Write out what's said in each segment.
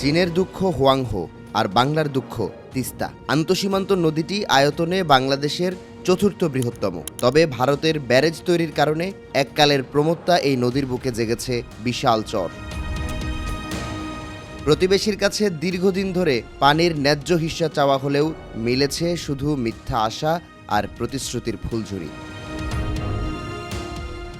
চীনের দুঃখ হোয়াংহো আর বাংলার দুঃখ তিস্তা। আন্তঃসীমান্ত নদীটি আয়তনে বাংলাদেশের চতুর্থ বৃহত্তম। তবে ভারতের ব্যারেজ তৈরির কারণে এককালের প্রমত্তা এই নদীর বুকে জেগেছে বিশাল চর। প্রতিবেশীর কাছে দীর্ঘদিন ধরে পানির ন্যায্য হিস্সা চাওয়া হলেও মিলেছে শুধু মিথ্যা আশা আর প্রতিশ্রুতির ফুলঝুরি।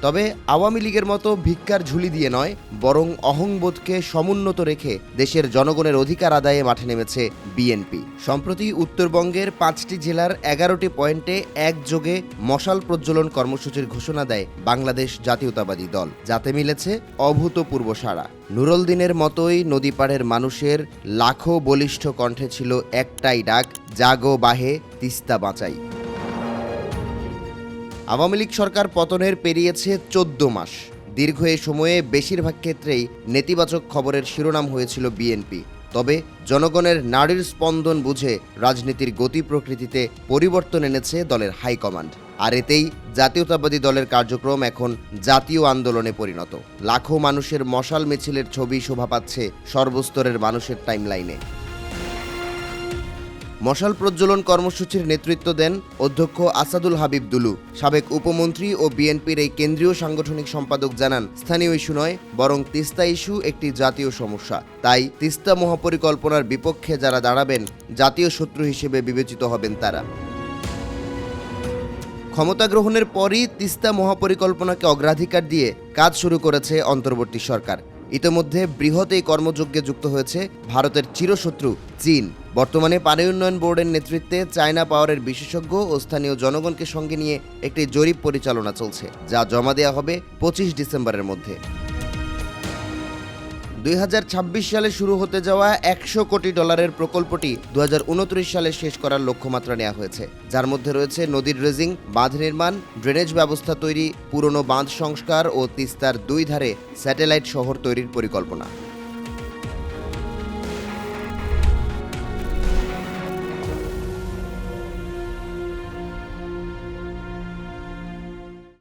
তবে আওয়ামী লীগের মতো ভিক্ষার ঝুলি দিয়ে নয়, বরং অহংবোধকে সমুন্নত রেখে দেশের জনগণের অধিকার আদায়ে মাঠে নেমেছে বিএনপি। সম্প্রতি উত্তরবঙ্গের পাঁচটি জেলার এগারোটি পয়েন্টে একযোগে মশাল প্রজ্বলন কর্মসূচির ঘোষণা দেয় বাংলাদেশ জাতীয়তাবাদী দল। যাতে মিলেছে অভূতপূর্ব সাড়া। নুরল দিনের মতোই নদীপাড়ের মানুষের লাখো বলিষ্ঠ কণ্ঠে ছিল একটাই ডাক, জাগো বাহে তিস্তা বাঁচাই। আওয়ামী লীগ সরকার পতনের পেরিয়েছে চোদ্দ মাস। দীর্ঘ এ সময়ে বেশিরভাগ ক্ষেত্রেই নেতিবাচক খবরের শিরোনাম হয়েছিল বিএনপি। তবে জনগণের নারীর স্পন্দন বুঝে রাজনীতির গতি প্রকৃতিতে পরিবর্তন এনেছে দলের হাইকমান্ড। আর এতেই জাতীয়তাবাদী দলের কার্যক্রম এখন জাতীয় আন্দোলনে পরিণত। লাখো মানুষের মশাল মিছিলের ছবি শোভা পাচ্ছে সর্বস্তরের মানুষের টাইমলাইনে। মশাল প্রজ্বলন কর্মসূচির নেতৃত্ব দেন অধ্যক্ষ আসাদুল হাবিব দুলু। সাবেক উপমন্ত্রী ও বিএনপির এই কেন্দ্রীয় সাংগঠনিক সম্পাদক জানান, স্থানীয় ইস্যু নয়, বরং তিস্তা ইস্যু একটি জাতীয় সমস্যা। তাই তিস্তা মহাপরিকল্পনার বিপক্ষে যারা দাঁড়াবেন, জাতীয় শত্রু হিসেবে বিবেচিত হবেন তারা। ক্ষমতা গ্রহণের পরই তিস্তা মহাপরিকল্পনাকে অগ্রাধিকার দিয়ে কাজ শুরু করেছে অন্তর্বর্তী সরকার। ইতোমধ্যে বৃহৎ এই কর্মযজ্ঞে যুক্ত হয়েছে ভারতের চিরশত্রু চীন। বর্তমানে পানি উন্নয়ন বোর্ডের নেতৃত্বে চায়না পাওয়ারের বিশেষজ্ঞ ও স্থানীয় জনগণকে সঙ্গে নিয়ে একটি জরিপ পরিচালনা চলছে, যা জমা দেওয়া হবে পঁচিশ ডিসেম্বরের মধ্যে। দুই হাজার ছাব্বিশ সালে শুরু হতে যাওয়া একশো কোটি ডলারের প্রকল্পটি দু হাজার উনত্রিশ সালে শেষ করার লক্ষ্যমাত্রা নেওয়া হয়েছে, যার মধ্যে রয়েছে নদীর রেজিং, বাঁধ নির্মাণ, ড্রেনেজ ব্যবস্থা তৈরি, পুরনো বাঁধ সংস্কার ও তিস্তার দুই ধারে স্যাটেলাইট শহর তৈরির পরিকল্পনা।